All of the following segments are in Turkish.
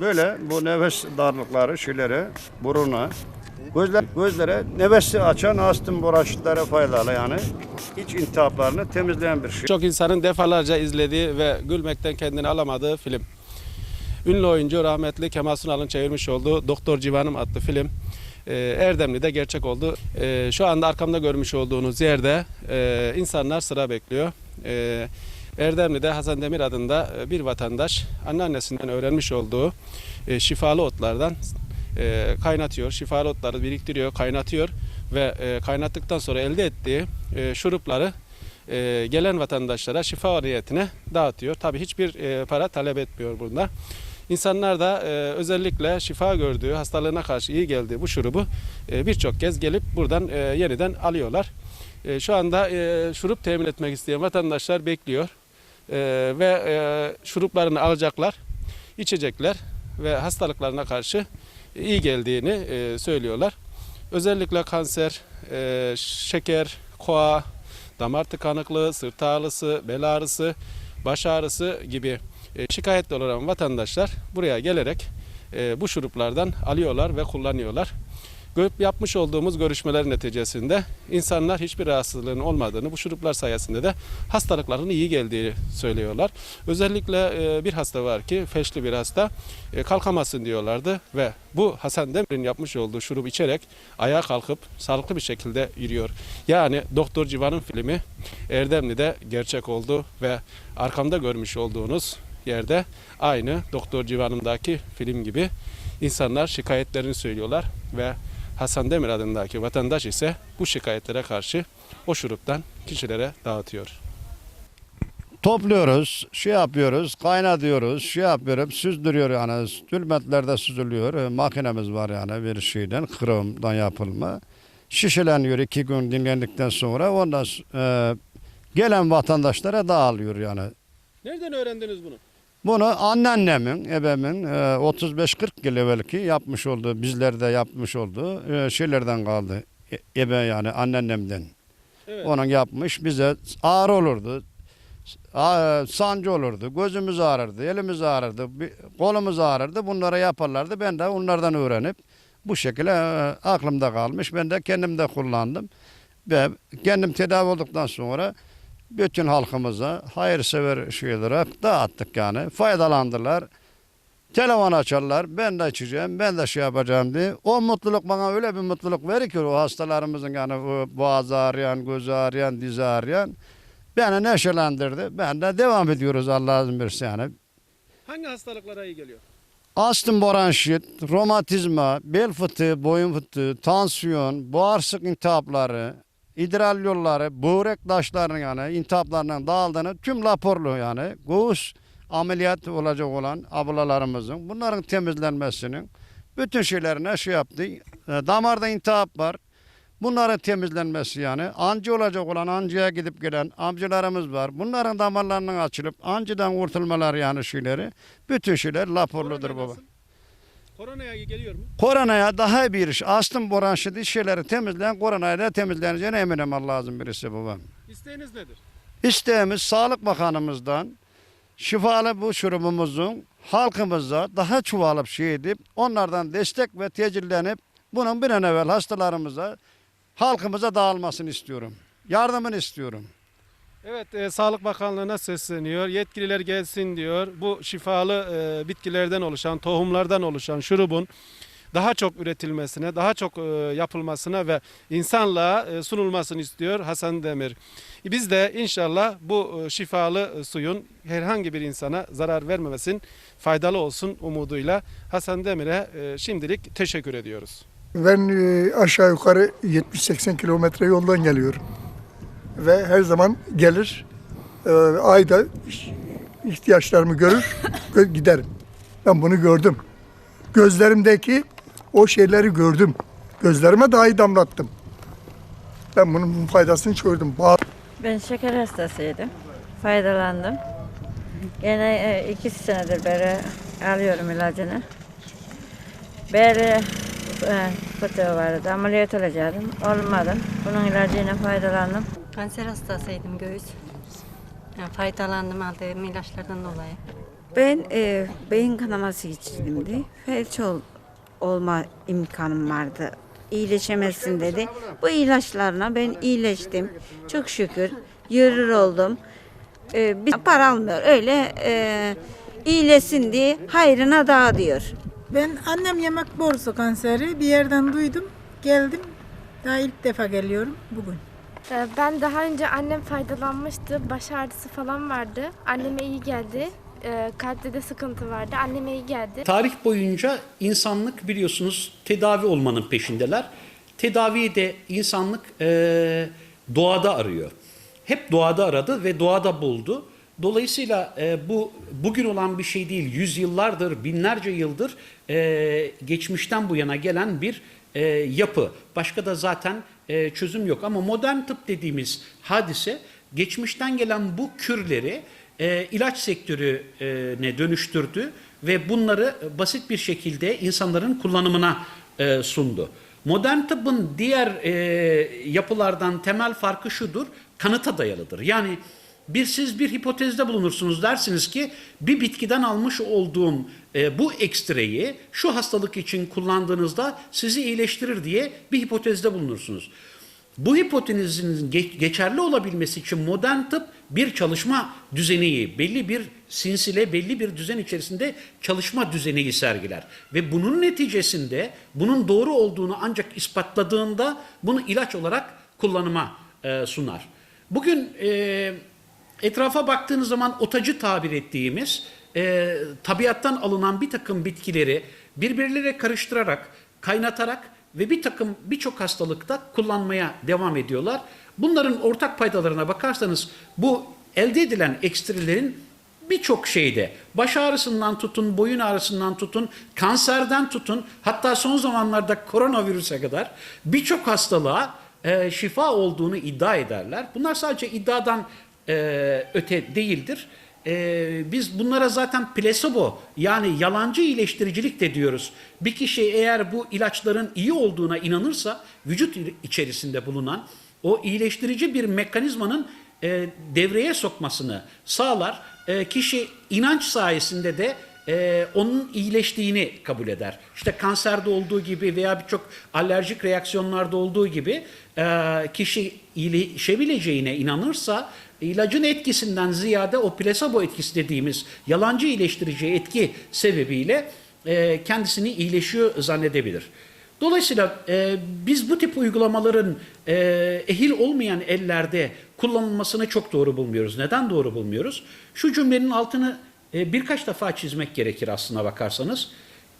Böyle bu nefes darlıkları şeylere, buruna, gözler, gözlere nefesi açan astım boraşitlere faydalı yani. İç intihaplarını temizleyen bir şey. Çok insanın defalarca izlediği ve gülmekten kendini alamadığı film. Ünlü oyuncu rahmetli Kemal Sunal'ın çevirmiş olduğu Doktor Civanım adlı film. e, Erdemli'de gerçek oldu. E, Şu anda arkamda görmüş olduğunuz yerde e, insanlar sıra bekliyor. Erdemli'de Hasan Demir adında e, bir vatandaş anneannesinden öğrenmiş olduğu e, şifalı otlardan e, kaynatıyor. Şifalı otları biriktiriyor, kaynatıyor ve kaynattıktan sonra elde ettiği şurupları gelen vatandaşlara şifa niyetine dağıtıyor. Tabii hiçbir para talep etmiyor bunda. İnsanlar da e, özellikle şifa gördüğü, hastalığına karşı iyi geldiği bu şurubu e, birçok kez gelip buradan e, yeniden alıyorlar. E, şu anda e, şurup temin etmek isteyen vatandaşlar bekliyor E, ve e, şuruplarını alacaklar, içecekler ve hastalıklarına karşı iyi geldiğini e, söylüyorlar. Özellikle kanser, e, şeker, koa, damar tıkanıklığı, sırt ağrısı, bel ağrısı, baş ağrısı gibi e, şikayetli olan vatandaşlar buraya gelerek e, bu şuruplardan alıyorlar ve kullanıyorlar. Yapmış olduğumuz görüşmeler neticesinde insanlar hiçbir rahatsızlığın olmadığını, bu şuruplar sayesinde de hastalıkların iyi geldiği söylüyorlar. Özellikle e, bir hasta var ki felçli bir hasta e, kalkamazsın diyorlardı ve bu Hasan Demir'in yapmış olduğu şurup içerek ayağa kalkıp sağlıklı bir şekilde yürüyor. Yani Doktor Civan'ın filmi Erdemli'de gerçek oldu ve arkamda görmüş olduğunuz yerde aynı Doktor Civan'ındaki film gibi insanlar şikayetlerini söylüyorlar ve Hasan Demir adındaki vatandaş ise bu şikayetlere karşı o şuruptan kişilere dağıtıyor. Topluyoruz, şey yapıyoruz, kaynatıyoruz, şey yapıyorum, süzdürüyor yani. Tülmetlerde süzülüyor. E, Makinemiz var yani bir şeyden, kırımdan yapılma. Şişeleniyor iki gün dinlendikten sonra. Ondan e, gelen vatandaşlara dağılıyor yani. Nereden öğrendiniz bunu? Bunu anneannemin, ebemin e, 35-40 yıl evvelki yapmış olduğu, bizlerde yapmış olduğu e, şeylerden kaldı. E- Ebe yani anneannemden. Evet. Onun yapmış bize ağrı olurdu. Sancı olurdu, gözümüz ağrırdı, elimiz ağrırdı, kolumuz ağrırdı. Bunları yaparlardı. Ben de onlardan öğrenip bu şekilde e, aklımda kalmış. Ben de kendim de kullandım. Ve kendim tedavi olduktan sonra bütün halkımıza hayırsever şey olarak dağıttık yani. Faydalandılar. Telefon açarlar. Ben de içeceğim, ben de şey yapacağım diye. O mutluluk bana öyle bir mutluluk verir ki o hastalarımızın yani boğaz ağrıyan, göz ağrıyan, diz ağrıyan beni neşelendirdi. Ben de devam ediyoruz Allah'ın izniyle yani. Hangi hastalıklara iyi geliyor? Astım bronşit, romatizma, bel fıtığı, boyun fıtığı, tansiyon, bağırsak iltihapları, idrar yolları, böbrek taşlarının yani iltihaplarının dağıldığını tüm raporlu yani göğüs ameliyat olacak olan ablalarımızın bunların temizlenmesinin bütün şeylerine şey yaptı. E, Damarda iltihap var. Bunların temizlenmesi yani. Ancı olacak olan ancıya gidip gelen amcalarımız var. Bunların damarlarının açılıp ancıdan kurtulmaları yani şeyleri. Bütün şeyler raporludur baba. Koronaya geliyor mu? Koronaya daha bir iş. Astım branşiti şeyleri temizleyen koronaya da temizleneceğine eminim Allah'ın birisi babam. İsteğiniz nedir? İsteğimiz Sağlık Bakanımızdan şifalı bu şurubumuzun halkımıza daha çoğalıp şey edip onlardan destek ve tecillenip bunun bir an evvel hastalarımıza halkımıza dağılmasını istiyorum. Yardımını istiyorum. Evet, e, Sağlık Bakanlığı'na sesleniyor. Yetkililer gelsin diyor. Bu şifalı e, bitkilerden oluşan, tohumlardan oluşan şurubun daha çok üretilmesine, daha çok e, yapılmasına ve insanlığa e, sunulmasını istiyor Hasan Demir. Biz de inşallah bu e, şifalı suyun herhangi bir insana zarar vermemesin, faydalı olsun umuduyla Hasan Demir'e şimdilik teşekkür ediyoruz. Ben aşağı yukarı 70-80 kilometre yoldan geliyorum. Ve her zaman gelir, e, ayda ihtiyaçlarımı görür, gö- giderim. Ben bunu gördüm. Gözlerimdeki o şeyleri gördüm. Gözlerime dahi damlattım. Ben bunun faydasını gördüm. Ben şeker hastasıydım. Faydalandım. Gene e, iki senedir beri alıyorum ilacını. Beri e, fıtığı vardı. Ameliyat olacaktım. Olmadım. Bunun ilacıyla faydalandım. Kanser hastasıydım göğüs. Yani faydalandım aldığım ilaçlardan dolayı. Ben e, beyin kanaması geçirdim Felç ol, olma imkanım vardı. İyileşemezsin dedi. Bu ilaçlarına ben iyileştim. Çok şükür. Yürür oldum. E, bir para almıyor. Öyle e, iyileşsin diye hayrına dağıtıyor. Ben annem yemek borusu kanseri bir yerden duydum. Geldim. Daha ilk defa geliyorum bugün. Ee, Ben daha önce annem faydalanmıştı. Baş ağrısı falan vardı. Anneme iyi geldi. Ee, Kalpte de sıkıntı vardı. Anneme iyi geldi. Tarih boyunca insanlık biliyorsunuz tedavi olmanın peşindeler. Tedaviyi de insanlık eee, doğada arıyor. Hep doğada aradı ve doğada buldu. Dolayısıyla eee, bu bugün olan bir şey değil. Yüzyıllardır, binlerce yıldır eee, geçmişten bu yana gelen bir eee, yapı. Başka da zaten eee, çözüm yok. Ama modern tıp dediğimiz hadise geçmişten gelen bu kürleri e, ilaç sektörüne dönüştürdü ve bunları basit bir şekilde insanların kullanımına e, sundu. Modern tıbbın diğer e, yapılardan temel farkı şudur, kanıta dayalıdır. Yani bir siz bir hipotezde bulunursunuz dersiniz ki bir bitkiden almış olduğum e, bu ekstreyi şu hastalık için kullandığınızda sizi iyileştirir diye bir hipotezde bulunursunuz. Bu hipotezinin ge- geçerli olabilmesi için modern tıp bir çalışma düzeneyi, belli bir sinsile, belli bir düzen içerisinde çalışma düzeneyi sergiler. Ve bunun neticesinde bunun doğru olduğunu ancak ispatladığında bunu ilaç olarak kullanıma e, sunar. Bugün e, etrafa baktığınız zaman otacı tabir ettiğimiz e, tabiattan alınan bir takım bitkileri birbirleriyle karıştırarak, kaynatarak ve bir takım birçok hastalıkta kullanmaya devam ediyorlar. Bunların ortak paydalarına bakarsanız bu elde edilen ekstrelerin birçok şeyde baş ağrısından tutun, boyun ağrısından tutun, kanserden tutun hatta son zamanlarda koronavirüse kadar birçok hastalığa e, şifa olduğunu iddia ederler. Bunlar sadece iddiadan e, öte değildir. E, biz bunlara zaten plasebo yani yalancı iyileştiricilik de diyoruz. Bir kişi eğer bu ilaçların iyi olduğuna inanırsa vücut içerisinde bulunan o iyileştirici bir mekanizmanın e, devreye sokmasını sağlar. E, kişi inanç sayesinde de e, onun iyileştiğini kabul eder. İşte kanserde olduğu gibi veya birçok alerjik reaksiyonlarda olduğu gibi e, kişi iyileşebileceğine inanırsa ilacın etkisinden ziyade o plasebo etkisi dediğimiz yalancı iyileştirici etki sebebiyle e, kendisini iyileşiyor zannedebilir. Dolayısıyla e, biz bu tip uygulamaların e, ehil olmayan ellerde kullanılmasını çok doğru bulmuyoruz. Neden doğru bulmuyoruz? Şu cümlenin altını e, birkaç defa çizmek gerekir aslına bakarsanız.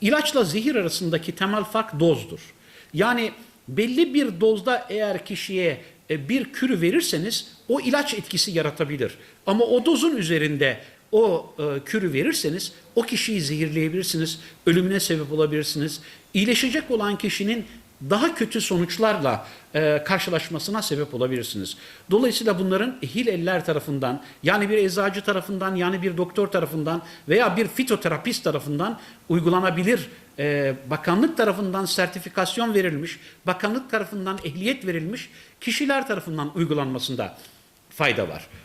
İlaçla zehir arasındaki temel fark dozdur. Yani belli bir dozda eğer kişiye e, bir kürü verirseniz o ilaç etkisi yaratabilir. Ama o dozun üzerinde o e, kürü verirseniz o kişiyi zehirleyebilirsiniz, ölümüne sebep olabilirsiniz. İyileşecek olan kişinin daha kötü sonuçlarla e, karşılaşmasına sebep olabilirsiniz. Dolayısıyla bunların ehil eller tarafından yani bir eczacı tarafından yani bir doktor tarafından veya bir fitoterapist tarafından uygulanabilir e, bakanlık tarafından sertifikasyon verilmiş, bakanlık tarafından ehliyet verilmiş kişiler tarafından uygulanmasında fayda var.